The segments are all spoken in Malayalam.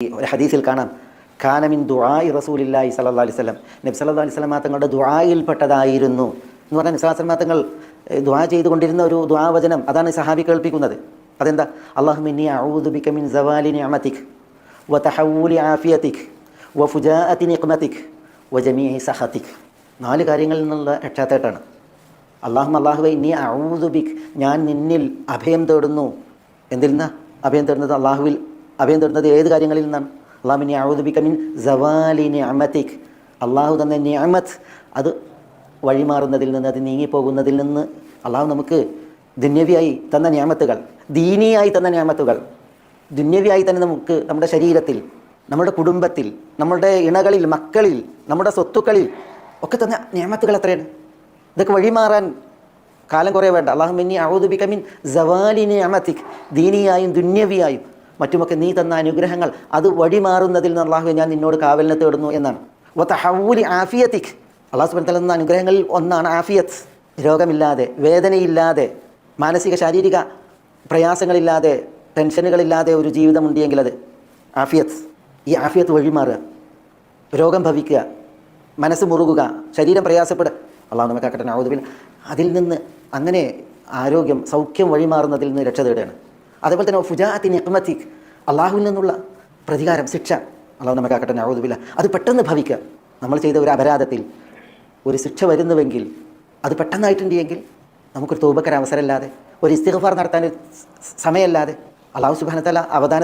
ഒരു ഹദീസിൽ കാണാം. കാനമിൻ ദുആയി റസൂലില്ലാഹി സല്ലല്ലാഹു അലൈഹി വസല്ലം. നബി സല്ലല്ലാഹു അലൈഹി വസല്ലം തങ്ങളുടെ ദുആയിൽപ്പെട്ടതായിരുന്നു എന്ന് പറഞ്ഞാൽ അലൈഹി തങ്ങൾ ദുആ ചെയ്തുകൊണ്ടിരുന്ന ഒരു ദുആ വചനം അതാണ് സഹാബി കേൾപ്പിക്കുന്നത്. അതെന്താ? അല്ലാഹുമ്മ ഇന്നി അഊദു ബിക മിൻ സവാലി നിഅമതിക് വതഹവ്വലി ആഫിയതിക് വഫുജാഅതി നിഖ്മതിക് വജമീഇ സഖതിക്. നാല് കാര്യങ്ങളിൽ നിന്നുള്ള രക്ഷാത്തേട്ടാണ് അള്ളാഹു അള്ളാഹുവെ നീ ഔദുബിക് ഞാൻ നിന്നിൽ അഭയം തേടുന്നു. എന്തിരുന്ന അഭയം തേടുന്നത് അള്ളാഹുവിൽ അഭയം തേടുന്നത് ഏത് കാര്യങ്ങളിൽ നിന്നാണ്? അള്ളാമിനി നീ ഔദുബിക്ക മീൻ സവാലി നിഅമതിക്. അള്ളാഹു തന്നെ നിഅമത്ത് അത് വഴിമാറുന്നതിൽ നിന്ന് അത് നീങ്ങിപ്പോകുന്നതിൽ നിന്ന് അള്ളാഹു നമുക്ക് ദുന്യവിയായി തന്ന ഞാമത്തുകൾ ദീനിയായി തന്ന ഞാമത്തുകൾ ദുന്യവിയായി തന്നെ നമുക്ക് നമ്മുടെ ശരീരത്തിൽ നമ്മുടെ കുടുംബത്തിൽ നമ്മുടെ ഇണകളിൽ മക്കളിൽ നമ്മുടെ സ്വത്തുക്കളിൽ ഒക്കെ തന്ന ഞാമത്തുകൾ എത്രയാണ്? ഇതൊക്കെ വഴിമാറാൻ കാലം കുറേ വേണ്ട. അള്ളാഹു മിന്നി ഔദുബിക മിൻ അമത്തിക് ദീനിയായും ദുന്യവിയായും മറ്റുമൊക്കെ നീ തന്ന അനുഗ്രഹങ്ങൾ അത് വഴിമാറുന്നതിൽ നിന്ന് അള്ളാഹു ഞാൻ നിന്നോട് കാവലിനെ തേടുന്നു എന്നാണ്. ഹൗലി ആഫിയത്തിക്. അള്ളാഹു സുബൻ തലന്ന അനുഗ്രഹങ്ങളിൽ ഒന്നാണ് ആഫിയത്ത്. രോഗമില്ലാതെ വേദനയില്ലാതെ മാനസിക ശാരീരിക പ്രയാസങ്ങളില്ലാതെ ടെൻഷനുകളില്ലാതെ ഒരു ജീവിതം ഉണ്ടെങ്കിൽ അത് ആഫിയത്ത്. ഈ ആഫിയത്ത് വഴിമാറുക രോഗം ഭവിക്കുക മനസ്സ് മുറുകുക ശരീരം പ്രയാസപ്പെടുക. അള്ളാഹു നമുക്ക് ആക്കട്ടെ നൗദുബിൽ അതിൽ നിന്ന് അങ്ങനെ ആരോഗ്യം സൗഖ്യം വഴിമാറുന്നതിൽ നിന്ന് രക്ഷ തേടുകയാണ്. അതേപോലെ തന്നെ ഫുജാഅത്തി നിക്മത്തിക് അള്ളാഹുവിൽ നിന്നുള്ള പ്രതികാരം ശിക്ഷ. അള്ളാഹു നമുക്ക് ആക്കട്ടെ നൗദുബില്ല. അത് പെട്ടെന്ന് ഭവിക്കുക. നമ്മൾ ചെയ്ത ഒരു അപരാധത്തിൽ ഒരു ശിക്ഷ വരുന്നുവെങ്കിൽ അത് പെട്ടെന്നായിട്ടുണ്ടെങ്കിൽ നമുക്കൊരു തോപക്കര അവസരമില്ലാതെ ഒരു ഇസ്തിഗ്ഫാർ നടത്താൻ സമയമല്ലാതെ അള്ളാഹു സുബാനത്തല അവധാന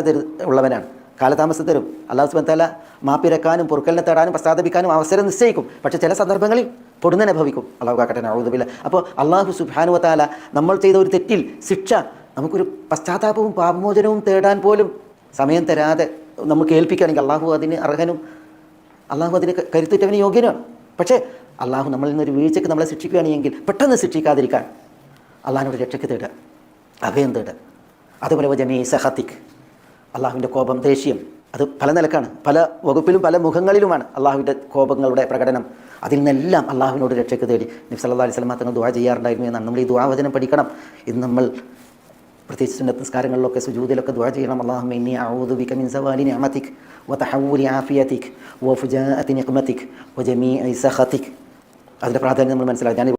ഉള്ളവനാണ്. കാലതാമസം തരും. അള്ളാഹു സുബാനത്തല മാപ്പിരക്കാനും പൊറുക്കലിനെ തേടാനും പ്രസാദിപ്പിക്കാനും അവസരം നിശ്ചയിക്കും. പക്ഷേ ചില സന്ദർഭങ്ങളിൽ പൊടുന്നനെ ഭവിക്കും. അള്ളാഹു കാക്കട്ടെ ഔദുബില്ല അപ്പോൾ അള്ളാഹു സുബാനുവത്താല നമ്മൾ ചെയ്ത ഒരു തെറ്റിൽ ശിക്ഷ നമുക്കൊരു പശ്ചാത്താപവും പാപമോചനവും തേടാൻ പോലും സമയം തരാതെ നമ്മൾ ഏൽപ്പിക്കുകയാണെങ്കിൽ അള്ളാഹു അതിന് അർഹനും അള്ളാഹു അതിന് കരുത്തുറ്റവന് യോഗ്യനാണ് പക്ഷേ അള്ളാഹു നമ്മളിൽ നിന്നൊരു വീഴ്ചയ്ക്ക് നമ്മളെ ശിക്ഷിക്കുകയാണെങ്കിൽ പെട്ടെന്ന് ശിക്ഷിക്കാതിരിക്കാൻ അള്ളാഹിനോട് രക്ഷയ്ക്ക് തേടുക അഭയം തേടുക. അതുപോലെ ജമീ സഹത്തിക് അള്ളാഹുവിന്റെ കോപം ദേഷ്യം അത് പല നിലക്കാണ്. പല വകുപ്പിലും പല മുഖങ്ങളിലുമാണ് അള്ളാഹുവിന്റെ കോപങ്ങളുടെ പ്രകടനം. അതിൽ നിന്നെല്ലാം അള്ളാഹുവിനോട് രക്ഷയ്ക്ക് തേടി. നബി സല്ലല്ലാഹു അലൈഹി സ്വലമാ തങ്ങൾ ദുആ ചെയ്യാറുണ്ടായിരുന്നു എന്നാണ്. നമ്മൾ ഈ ദുവാവചനം പഠിക്കണം. ഇത് നമ്മൾ പ്രത്യേകിച്ച് സുന്നത്ത് നിസ്കാരങ്ങളിലൊക്കെ സുജൂദിലൊക്കെ ദുആ ചെയ്യണം. അല്ലാഹുമ്മ ഇന്നി അഊദു ബിക മിൻ സവാലി നിഅമതിക് വതഹവ്വുലി ആഫിയതിക് വഫുജാഅതി നിഖ്മതിക് വജമീഇ സഖതിക് അതിന്റെ പ്രാധാന്യം നമ്മൾ മനസ്സിലാക്കി ഞാൻ